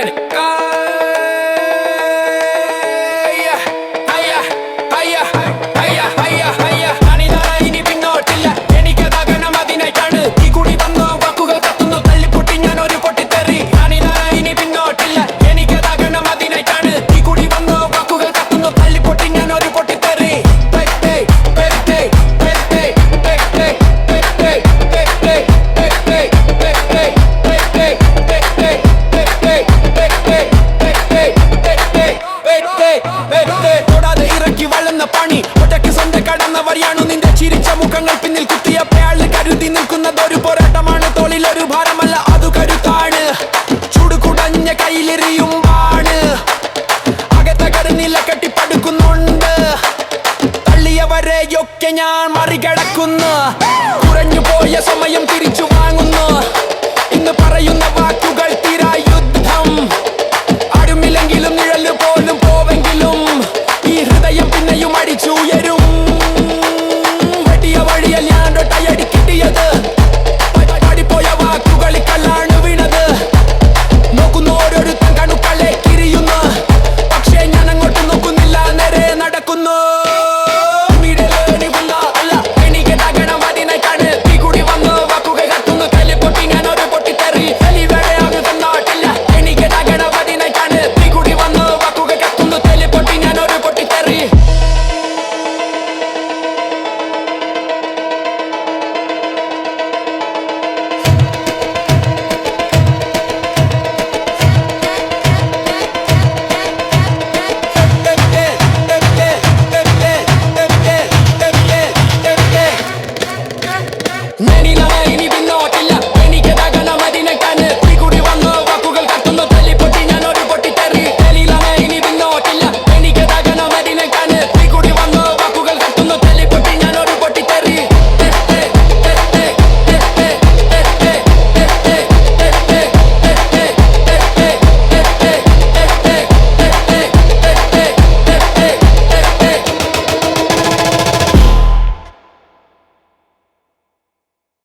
swear God. പിന്നിൽ കുത്തിയപ്പയാൾ കരുതി നിൽക്കുന്നത് ഒരു പോരാട്ടമാണ്. തോളിൽ ഒരു ഭാരമല്ല അത് കരുത്താണ്. ചൂട് കുടഞ്ഞ കയ്യിലെറിയും ഞാൻ മറികടക്കുന്നു. കുറഞ്ഞു പോയ സമയം തിരിച്ചു